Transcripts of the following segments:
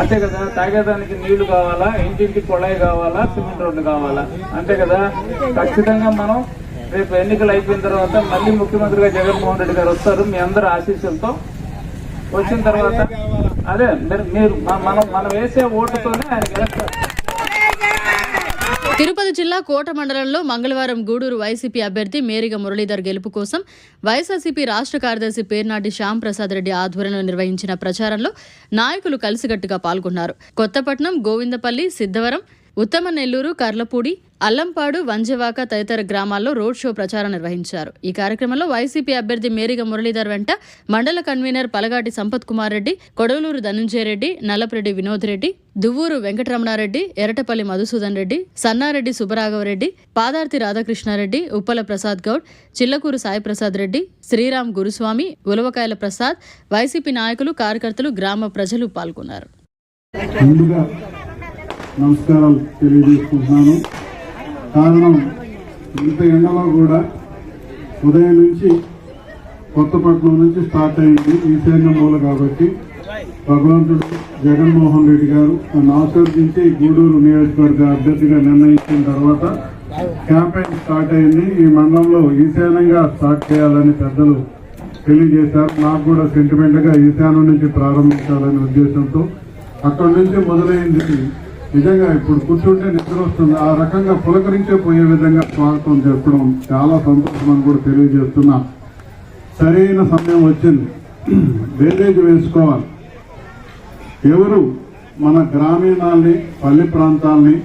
అంతే కదా తాగేదానికి నీళ్ళు కావాలా? ఇంటింటికి కొళాయి కావాలా? సిమెంట్ రోడ్డు కావాలా? అంతే కదా? ఖచ్చితంగా మనం రేపు ఎన్నికలు అయిపోయిన తర్వాత మళ్ళీ ముఖ్యమంత్రిగా జగన్మోహన్ రెడ్డి గారు వస్తారు. మీ అందరి ఆశీస్సులతో వచ్చిన తర్వాత అదే మీరు మనం మనం వేసే ఓటుతోనే ఆయన గెలుస్తారు తిరుపతి జిల్లా కోట మండలంలో మంగళవారం గూడూరు వైసీపీ అభ్యర్థి మేరిగ మురళీధర్ గెలుపు కోసం వైఎస్ఆర్సీపీ రాష్ట్ర కార్యదర్శి పేర్నాటి శ్యామ్ ప్రసాద్ రెడ్డి ఆధ్వర్యంలో నిర్వహించిన ప్రచారంలో నాయకులు కలిసికట్టుగా పాల్గొన్నారు. కొత్తపట్నం గోవిందపల్లి సిద్ధవరం ఉత్తమ నెల్లూరు కర్లపూడి అల్లంపాడు వంజవాక తదితర గ్రామాల్లో రోడ్ షో ప్రచారం నిర్వహించారు. ఈ కార్యక్రమంలో వైసీపీ అభ్యర్థి మేరిగ మురళీధర్ వెంట మండల కన్వీనర్ పలగాటి సంపత్ కుమార్ రెడ్డి కొడవలూరు ధనుంజయ రెడ్డి నల్లపరెడ్డి వినోద్ రెడ్డి దువ్వూరు వెంకటరమణారెడ్డి ఎరటపల్లి మధుసూదన్ రెడ్డి సన్నారెడ్డి సుబ్బరాఘవరెడ్డి పాదార్తి రాధాకృష్ణారెడ్డి ఉప్పల ప్రసాద్ గౌడ్ చిల్లకూరు సాయిప్రసాద్ రెడ్డి శ్రీరామ్ గురుస్వామి ఉలవకాయల ప్రసాద్ వైసీపీ నాయకులు కార్యకర్తలు గ్రామ ప్రజలు పాల్గొన్నారు. నమస్కారాలు తెలియజేసుకుంటున్నాను. కారణం ఇంత ఎండలో కూడా ఉదయం నుంచి కొత్తపట్నం నుంచి స్టార్ట్ అయింది ఈశాన్య మూల కాబట్టి భగవంతుడు జగన్మోహన్ రెడ్డి గారు నన్ను ఆశీర్వదించి గూడూరు నియోజకవర్గ అభ్యర్థిగా నిర్ణయించిన తర్వాత క్యాంపెయిన్ స్టార్ట్ అయింది. ఈ మండలంలో ఈశాన్యంగా స్టార్ట్ చేయాలని పెద్దలు తెలియజేశారు. నాకు కూడా సెంటిమెంట్గా ఈశాన్యం నుంచి ప్రారంభించాలనే ఉద్దేశంతో అక్కడి నుంచి మొదలైంది నిజంగా ఇప్పుడు కూర్చుంటే నిద్ర వస్తుంది. ఆ రకంగా పులకరించే పోయే విధంగా స్వాగతం చెప్పడం చాలా సంతోషం అని కూడా తెలియజేస్తున్నా. సరైన సమయం వచ్చింది. బేరేజ్ వేసుకోవాలి. ఎవరు మన గ్రామీణాల్ని పల్లె ప్రాంతాల్ని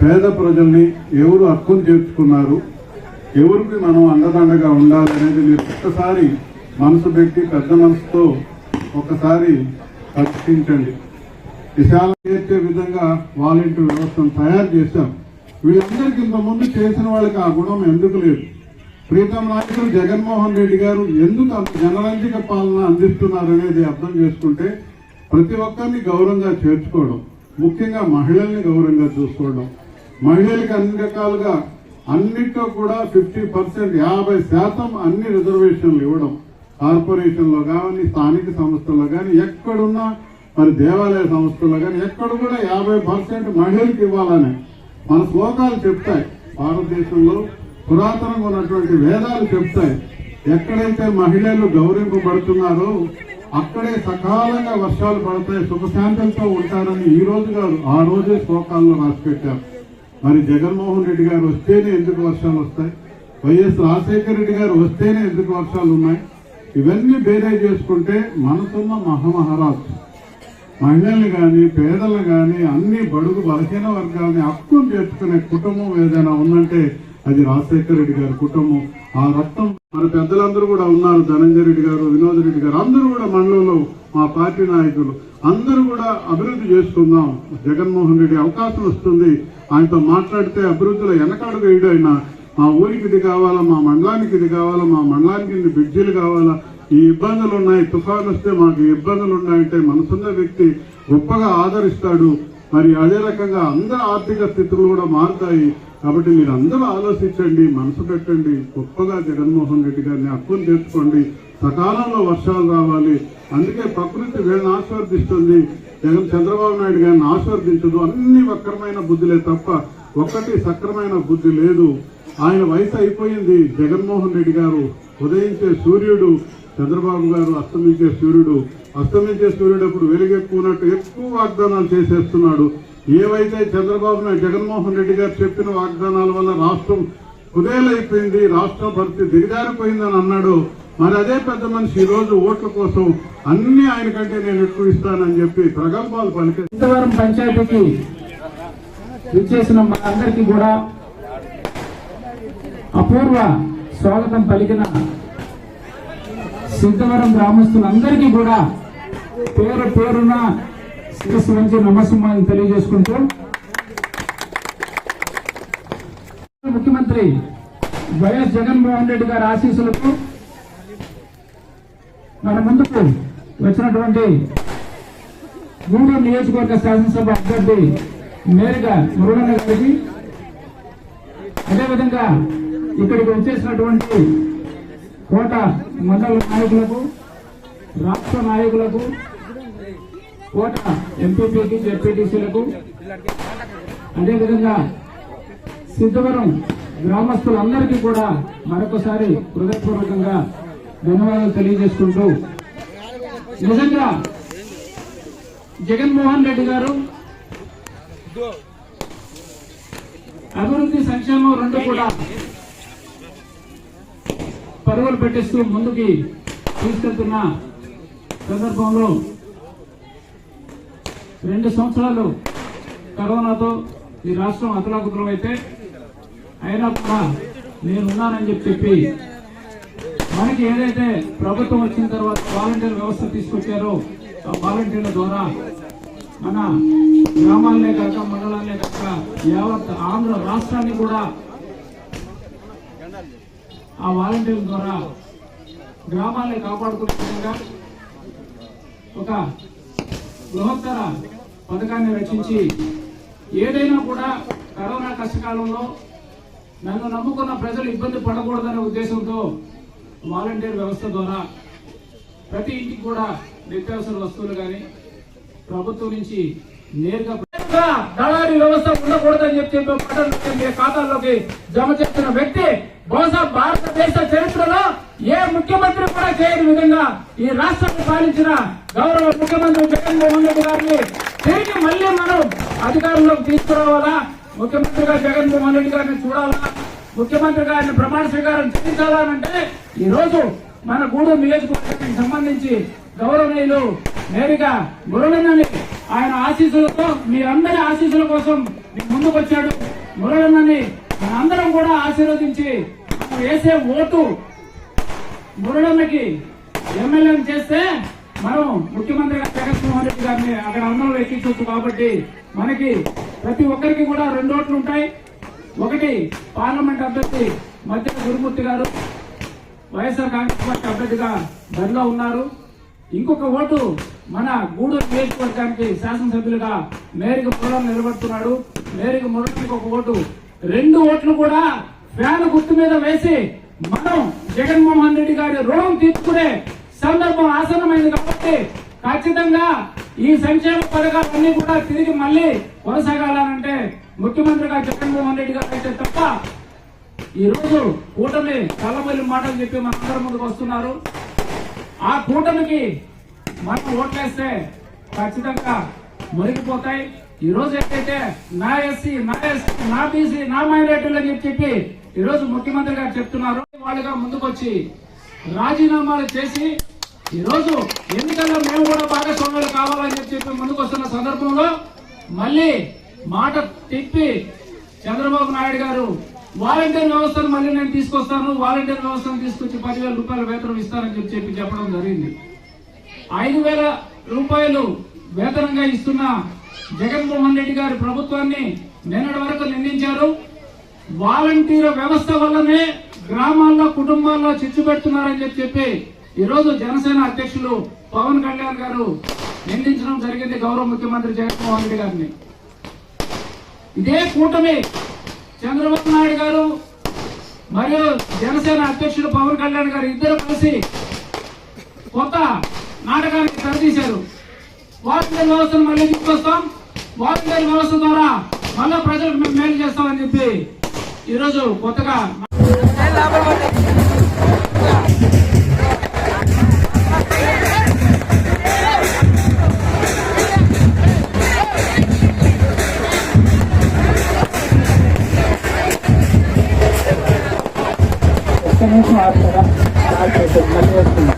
పేద ప్రజల్ని ఎవరు హక్కును చేర్చుకున్నారు ఎవరికి మనం అండదండగా ఉండాలి అనేది మీరు ఒక్కసారి మనసు పెట్టి పెద్ద మనసుతో ఒకసారి పరిశీలించండి విశాల చేర్చే విధంగా వాలంటీర్ వ్యవస్థను తయారు చేశాం. వీళ్ళందరికీ ఇంతకుముందు చేసిన వాళ్ళకి ఆ గుణం ఎందుకు లేదు? ప్రీతం నాయకులు జగన్మోహన్ రెడ్డి గారు ఎందుకు అంత జనరంజక పాలన అందిస్తున్నారు అనేది అర్థం చేసుకుంటే ప్రతి ఒక్కరిని గౌరవంగా చేర్చుకోవడం ముఖ్యంగా మహిళల్ని గౌరవంగా చూసుకోవడం మహిళలకు అన్ని రకాలుగా అన్నిట్లో కూడా ఫిఫ్టీ పర్సెంట్ యాభై శాతం అన్ని రిజర్వేషన్లు ఇవ్వడం కార్పొరేషన్లో కానీ స్థానిక సంస్థల్లో కానీ ఎక్కడున్నా మరి దేవాలయ సంస్థల్లో కానీ ఎక్కడ కూడా యాభై పర్సెంట్ మహిళలకు ఇవ్వాలని మన శ్లోకాలు చెప్తాయి. భారతదేశంలో పురాతనంగా ఉన్నటువంటి వేదాలు చెప్తాయి. ఎక్కడైతే మహిళలు గౌరవింపబడుతున్నారో అక్కడే సకాలంగా వర్షాలు పడతాయి సుఖశాంతులతో ఉంటారని ఈ రోజు కాదు ఆ రోజే శ్లోకాల్లో రాసి పెట్టారు. మరి జగన్మోహన్ రెడ్డి గారు వస్తేనే ఎందుకు వర్షాలు వస్తాయి? వైఎస్ రాజశేఖర రెడ్డి గారు వస్తేనే ఎందుకు వర్షాలు ఉన్నాయి? ఇవన్నీ బేరే చేసుకుంటే మనసున్న మహామహారాజు మహిళలు కానీ పేదలు కానీ అన్ని బడుగు బలహీన వర్గాలని హక్కును చేర్చుకునే కుటుంబం ఏదైనా ఉందంటే అది రాజశేఖర రెడ్డి గారి కుటుంబం. ఆ రక్తం మన పెద్దలందరూ కూడా ఉన్నారు. ధనంజయ రెడ్డి గారు వినోద్ రెడ్డి గారు అందరూ కూడా మండలంలో మా పార్టీ నాయకులు. అందరూ కూడా అభివృద్ధి చేసుకుందాం జగన్మోహన్ రెడ్డి అవకాశం వస్తుంది. ఆయనతో మాట్లాడితే అభివృద్ధిలో వెనకాడుగా వేయడు ఆయన. మా ఊరికి ఇది కావాలా మా మండలానికి ఇది కావాలా మా మండలానికి ఇన్ని బ్రిడ్జీలు కావాలా ఈ ఇబ్బందులు ఉన్నాయి తుఫాను వస్తే మాకు ఇబ్బందులు ఉన్నాయంటే మనసున్న వ్యక్తి గొప్పగా ఆదరిస్తాడు. మరి అదే రకంగా అందరి ఆర్థిక స్థితులు కూడా మారుతాయి. కాబట్టి మీరు అందరూ ఆలోచించండి మనసు పెట్టండి. గొప్పగా జగన్మోహన్ రెడ్డి గారిని అప్పులు తెచ్చుకోండి సకాలంలో వర్షాలు రావాలి. అందుకే ప్రకృతి వీళ్ళని ఆశీర్వదిస్తుంది జగన్ చంద్రబాబు నాయుడు గారిని ఆస్వాదించదు. అన్ని వక్రమైన బుద్ధులే తప్ప ఒక్కటి సక్రమైన బుద్ధి లేదు. ఆయన వయసు అయిపోయింది. జగన్మోహన్ రెడ్డి గారు ఉదయించే సూర్యుడు చంద్రబాబు గారు అస్తమించే సూర్యుడు అస్తమించే సూర్యుడు అప్పుడు వెలుగెక్కున్నట్టు ఎక్కువ వాగ్దానాలు చేసేస్తున్నాడు. ఏవైతే చంద్రబాబు నాయుడు జగన్మోహన్ రెడ్డి గారు చెప్పిన వాగ్దానాల వల్ల రాష్ట్రం కుదేలైపోయింది రాష్ట్రం పరిస్థితి దిగజారిపోయిందని అన్నాడు. మరి అదే పెద్ద మనిషి ఈ రోజు ఓట్ల కోసం అన్ని ఆయన కంటే నేను ఎక్కువ ఇస్తానని చెప్పి ప్రగల్భాలు పలికే ఇంతవరం పంచాయతీకి విచ్చేసిన మా అందరికీ కూడా అపూర్వ స్వాగతం పలికిన సిద్ధవరం గ్రామస్తులందరికీ కూడా పేరు పేరున శిరస్సు వంచి నమస్సుమాన్ని తెలియజేసుకుంటూ ముఖ్యమంత్రి వైఎస్ జగన్మోహన్ రెడ్డి గారి ఆశీస్సులకు మన ముందుకు వచ్చినటువంటి గూడూరు నియోజకవర్గ శాసనసభ అభ్యర్థి మేరుగా మురళన్న గారికి అదేవిధంగా ఇక్కడికి వచ్చేసినటువంటి కోట మండల నాయకులకు రాష్ట్ర నాయకులకు కోట ఎంపీపీకి జెడ్పీటీసీలకు అదేవిధంగా సిద్ధవరం గ్రామస్తులందరికీ కూడా మరొకసారి హృదయపూర్వకంగా ధన్యవాదాలు తెలియజేసుకుంటూ నిజంగా జగన్మోహన్ రెడ్డి గారు అభివృద్ధి సంక్షేమం రెండు కూడా పరుగులు పెట్టిస్తూ ముందుకి తీసుకెళ్తున్న సందర్భంలో రెండు సంవత్సరాలు కరోనాతో ఈ రాష్ట్రం అతలాకుతలం అయితే అయినా కూడా నేనున్నానని చెప్పి చెప్పి మనకి ఏదైతే ప్రభుత్వం వచ్చిన తర్వాత వాలంటీర్ వ్యవస్థ తీసుకొచ్చారో ఆ వాలంటీర్ల ద్వారా మన గ్రామాలనే కాక మండలాలనే కాక యావత్ ఆంధ్ర రాష్ట్రాన్ని కూడా ఆ వాలంటీర్ల ద్వారా గ్రామాల్ని కాపాడుకునే విధంగా ఒక బృహత్తర పథకాన్ని రచించి ఏదైనా కూడా కరోనా కష్టకాలంలో నన్ను నమ్ముకున్న ప్రజలు ఇబ్బంది పడకూడదనే ఉద్దేశంతో వాలంటీర్ వ్యవస్థ ద్వారా ప్రతి ఇంటికి కూడా నిత్యావసర వస్తువులు కానీ ప్రభుత్వం నుంచి నేరుగా దళారీ వ్యవస్థ ఉండకూడదని చెప్పి ఖాతాల్లోకి జమ చేస్తున్న వ్యక్తి బహుశా భారతదేశ చరిత్రలో ఏ ముఖ్యమంత్రి కూడా చేయని విధంగా ఈ రాష్ట్రాన్ని పాలించిన గౌరవ ముఖ్యమంత్రి జగన్మోహన్ రెడ్డి గారిని తిరిగి మళ్ళీ మనం అధికారంలోకి తీసుకురావాలా? ముఖ్యమంత్రిగా జగన్మోహన్ రెడ్డి గారిని చూడాలా? ముఖ్యమంత్రి గారిని ప్రమాణ స్వీకారం చేయించాలంటే ఈ రోజు మన గూడూరు నియోజకవర్గానికి సంబంధించి గౌరవనీయులు నేరుగా మురళన్నని ఆయన ఆశీస్సులతో మీరందరి ఆశీస్సుల కోసం మీ ముందుకు వచ్చాడు మురళన్నని మనందరం కూడా ఆశీర్వదించి వేసే ఓటు మురళన్నకి ఎమ్మెల్యేని చేస్తే మనం ముఖ్యమంత్రి జగన్మోహన్ రెడ్డి గారిని అక్కడ అందరం ఎక్కించవచ్చు కాబట్టి మనకి ప్రతి ఒక్కరికి కూడా రెండు ఓట్లు ఉంటాయి. ఒకటి పార్లమెంట్ అభ్యర్థి మధ్య గురుమూర్తి గారు వైఎస్ఆర్ కాంగ్రెస్ పార్టీ అభ్యర్థిగా బరిలో ఉన్నారు. ఇంకొక ఓటు మన గూడూరు నియోజకవర్గానికి శాసనసభ్యులుగా మేరకు మురళి నిలబడుతున్నాడు. మేరకు మురళికి ఒక ఓటు. రెండు ఓట్లు కూడా ఫ్యాన్ గుర్తు మీద వేసి మనం జగన్మోహన్ రెడ్డి గారి రుణం తీర్చుకునే సందర్భం ఆసన్నమైంది కాబట్టి ఖచ్చితంగా ఈ సంక్షేమ పథకాలన్నీ కూడా తిరిగి మళ్ళీ కొనసాగాలంటే ముఖ్యమంత్రిగా జగన్మోహన్ రెడ్డి గారు అయితే తప్ప ఈ రోజు కూటమి కళ్ళమల్లి మాటలు చెప్పి మనందరి ముందుకు వస్తున్నారు. ఆ కూటమికి మనం ఓట్లేస్తే ఖచ్చితంగా మురిగిపోతాయి. ఈ రోజు ఏంటంటే నా ఎస్సీ నా ఎస్సీ నా బీసీ నా మైనార్టీలు అని చెప్పి ఈరోజు ఈ రోజు ముఖ్యమంత్రి గారు చెప్తున్నారు వాళ్ళుగా ముందుకొచ్చి రాజీనామాలు చేసి ఈ రోజు ఎన్నికల్లో మేము కూడా భాగస్వాములు కావాలని చెప్పి ముందుకొస్తున్న సందర్భంలో మళ్ళీ మాట తిప్పి చంద్రబాబు నాయుడు గారు వాలంటీర్ వ్యవస్థను మళ్ళీ నేను తీసుకొస్తాను వాలంటీర్ వ్యవస్థను తీసుకొచ్చి పదివేల రూపాయల వేతనం ఇస్తానని చెప్పి చెప్పడం జరిగింది. ఐదు వేల రూపాయలు వేతనంగా ఇస్తున్న జగన్మోహన్ రెడ్డి గారి ప్రభుత్వాన్ని నిన్నటి వరకు నిందించారు. వాలంటీర్ వ్యవస్థ వల్లనే గ్రామాల్లో కుటుంబాల్లో చిచ్చు పెడుతున్నారని చెప్పి ఈరోజు ఈ రోజు జనసేన అధ్యక్షులు పవన్ కళ్యాణ్ గారు నిందించడం జరిగింది గౌరవ ముఖ్యమంత్రి జగన్మోహన్ రెడ్డి గారిని. ఇదే కూటమి చంద్రబాబు నాయుడు గారు మరియు జనసేన అధ్యక్షుడు పవన్ కళ్యాణ్ గారు ఇద్దరు కలిసి కొత్త నాటకానికి తెరతీశారు. వాలంటీర్ వ్యవస్థను మళ్ళీ తీసుకొస్తాం. వాలంటీర్ వ్యవస్థ ద్వారా మళ్ళా ప్రజలకు మేము మేలు చేస్తామని చెప్పి ఈరోజు కొత్తగా ఒక్క నిమిషం ఆగుతారా కాల్ మళ్ళీ వస్తుంది.